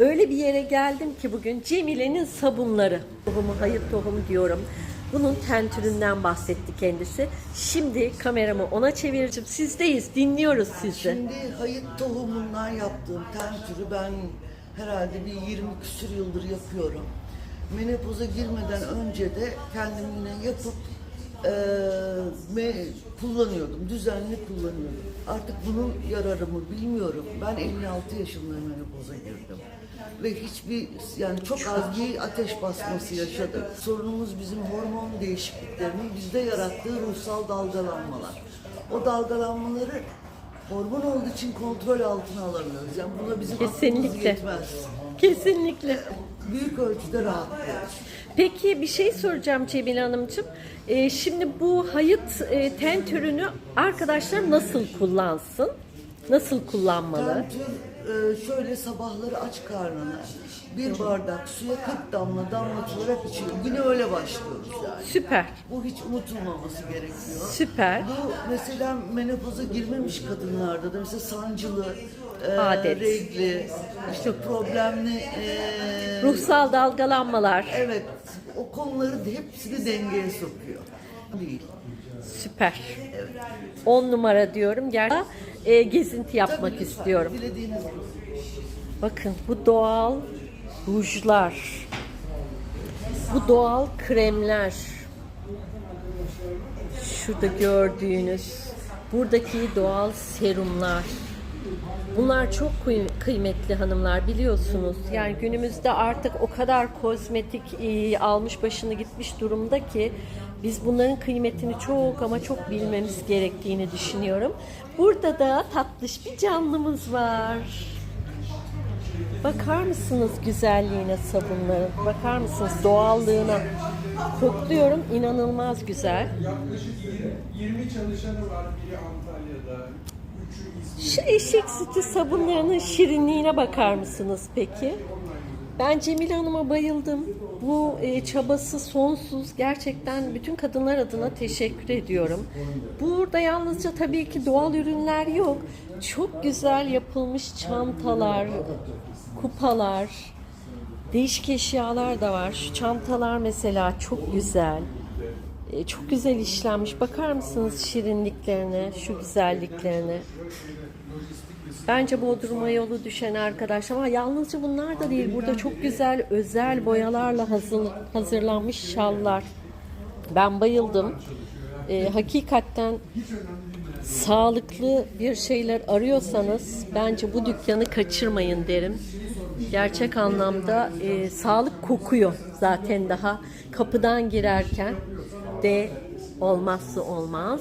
Öyle bir yere geldim ki bugün Cemile'nin sabunları. Tohumu, hayır tohumu diyorum. Bunun tentüründen bahsetti kendisi. Şimdi kameramı ona çevireceğim. Sizdeyiz, dinliyoruz sizi. Şimdi hayıt tohumundan yaptığım ten türü ben herhalde bir 20 küsür yıldır yapıyorum. Menopoza girmeden önce de kendim yine yapıp me- kullanıyordum, düzenli kullanıyordum. Artık bunun yararımı bilmiyorum. Ben 56 yaşımda menopoza girdim. Ve hiçbir yani çok az bir ateş basması yaşadık. Sorunumuz bizim hormon değişikliklerinin bizde yarattığı ruhsal dalgalanmalar. O dalgalanmaları hormon olduğu için kontrol altına alamıyoruz. Yani buna bizim aklımız Kesinlikle. yetmez. Kesinlikle. Büyük ölçüde rahatlıyoruz. Peki bir şey soracağım Cemile Hanımcığım. Ee, şimdi bu hayıt e, tentürünü arkadaşlar nasıl kullansın? Nasıl kullanmalı? Tentür e, şöyle sabahları aç karnına bir bardak suya 40 damla damlatılarak içiyor. Güne öyle başlıyoruz yani. Süper. Bu hiç unutulmaması gerekiyor. Süper. Bu mesela menopoza girmemiş kadınlarda da mesela sancılı, e, Adet. işte problemli, e, Ruhsal dalgalanmalar. evet o konuları da hepsini dengeye sokuyor. Değil. Süper. 10 numara diyorum. Gerçekten e, gezinti yapmak Tabii istiyorum. Dilediğiniz. Bakın bu doğal rujlar. Bu doğal kremler. Şurada gördüğünüz buradaki doğal serumlar. Bunlar çok kıy- kıymetli hanımlar biliyorsunuz. Yani günümüzde artık o kadar kozmetik e, almış başını gitmiş durumda ki biz bunların kıymetini çok ama çok bilmemiz gerektiğini düşünüyorum. Burada da tatlış bir canlımız var. Bakar mısınız güzelliğine sabunların? Bakar mısınız doğallığına? Kokluyorum inanılmaz güzel. Yaklaşık 20, 20 çalışanı var. Biri Antalya'da. Şu eşek sütü sabunlarının şirinliğine bakar mısınız peki? Ben Cemile Hanım'a bayıldım. Bu e, çabası sonsuz. Gerçekten bütün kadınlar adına teşekkür ediyorum. Burada yalnızca tabii ki doğal ürünler yok. Çok güzel yapılmış çantalar, kupalar, değişik eşyalar da var. Şu çantalar mesela çok güzel. E, çok güzel işlenmiş. Bakar mısınız şirinliklerine, şu güzelliklerine? Bence Bodrum'a yolu düşen arkadaş ama yalnızca bunlar da değil. Burada çok güzel özel boyalarla hazır, hazırlanmış şallar. Ben bayıldım. Ee, hakikaten sağlıklı bir şeyler arıyorsanız bence bu dükkanı kaçırmayın derim. Gerçek anlamda e, sağlık kokuyor zaten daha kapıdan girerken de olmazsa olmaz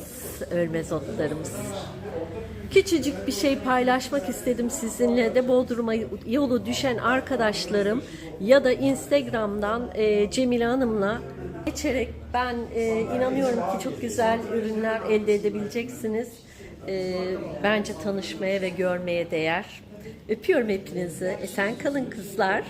ölmez otlarımız. Küçücük bir şey paylaşmak istedim sizinle de Bodrum'a yolu düşen arkadaşlarım ya da Instagram'dan e, Cemile Hanım'la geçerek ben e, inanıyorum ki çok güzel ürünler elde edebileceksiniz. E, bence tanışmaya ve görmeye değer. Öpüyorum hepinizi. Esen kalın kızlar.